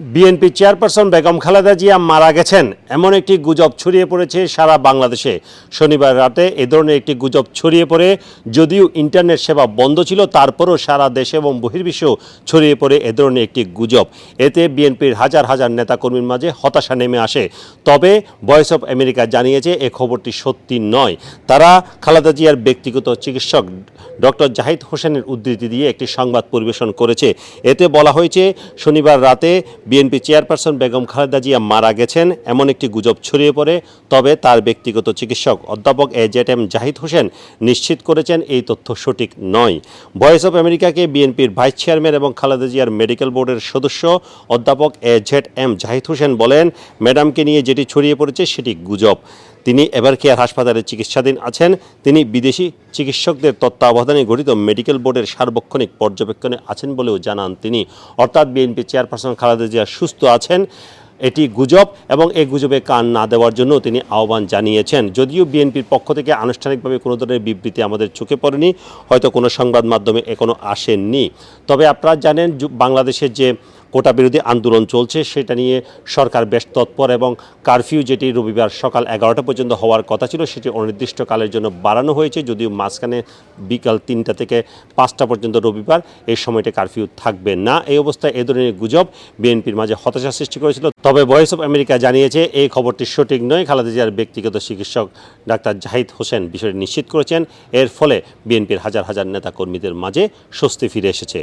BNP chairperson Begum Khaleda Zia মারা গেছেন। এমন একটি গুজব ছড়িয়ে পড়েছে সারা বাংলাদেশে। শনিবার রাতে এ ধরনের একটি গুজব ছড়িয়ে পড়ে, যদিও ইন্টারনেট সেবা বন্ধ ছিল, তারপরও সারা দেশে এবং বহির্বিশ্বেও ছড়িয়ে পড়ে এ ধরনের একটি গুজব। এতে বিএনপির হাজার হাজার নেতাকর্মীর মাঝে হতাশা নেমে আসে। তবে ভয়েস অফ আমেরিকা জানিয়েছে, এ খবরটি সত্যি নয়। তারা খালেদা জিয়ার ব্যক্তিগত চিকিৎসক ডক্টর জাহিদ হোসেনের উদ্ধৃতি দিয়ে একটি সংবাদ পরিবেশন করেছে। এতে বলা হয়েছে, শনিবার রাতে বিএনপি চেয়ারপারসন বেগম খালেদা জিয়া মারা গেছেন, এমন একটি গুজব ছড়িয়ে পড়ে, তবে তার ব্যক্তিগত চিকিৎসক অধ্যাপক A Z M Zahid Hossain নিশ্চিত করেছেন এই তথ্য সঠিক নয়। ভয়েস অব আমেরিকাকে বিএনপির ভাইস চেয়ারম্যান এবং খালেদা জিয়ার মেডিকেল বোর্ডের সদস্য অধ্যাপক A Z M Zahid Hossain বলেন, ম্যাডামকে নিয়ে যেটি ছড়িয়ে পড়েছে সেটি গুজব। তিনি এবার কেয়ার হাসপাতালে চিকিৎসাধীন আছেন। তিনি বিদেশি চিকিৎসকদের তত্ত্বাবধানে গঠিত মেডিকেল বোর্ডের সার্বক্ষণিক পর্যবেক্ষণে আছেন বলেও জানান তিনি। অর্থাৎ বিএনপি চেয়ারপারসন খালেদা জিয়া সুস্থ আছেন, এটি গুজব এবং এই গুজবে কান না দেওয়ার জন্য তিনি আহ্বান জানিয়েছেন। যদিও বিএনপির পক্ষ থেকে আনুষ্ঠানিকভাবে কোনো ধরনের বিবৃতি আমাদের চোখে পড়েনি, হয়তো কোনো সংবাদ মাধ্যমে এখনও আসেননি। তবে আপনারা জানেন বাংলাদেশের যে কোটা বিরোধী আন্দোলন চলছে, সেটা নিয়ে সরকার বেশ তৎপর এবং কারফিউ যেটি রবিবার সকাল এগারোটা পর্যন্ত হওয়ার কথা ছিল, সেটি অনির্দিষ্টকালের জন্য বাড়ানো হয়েছে, যদিও মাঝখানে বিকাল তিনটা থেকে পাঁচটা পর্যন্ত রবিবার এই সময়টা কারফিউ থাকবে না। এই অবস্থায় এ ধরনের গুজব বিএনপির মাঝে হতাশা সৃষ্টি করেছিল। তবে ভয়েস অফ আমেরিকা জানিয়েছে, এই খবরটি সঠিক নয়। খালেদা জিয়ার ব্যক্তিগত চিকিৎসক ডাক্তার জাহিদ হোসেন বিষয়টি নিশ্চিত করেছেন। এর ফলে বিএনপির হাজার হাজার নেতাকর্মীদের মাঝে স্বস্তি ফিরে এসেছে।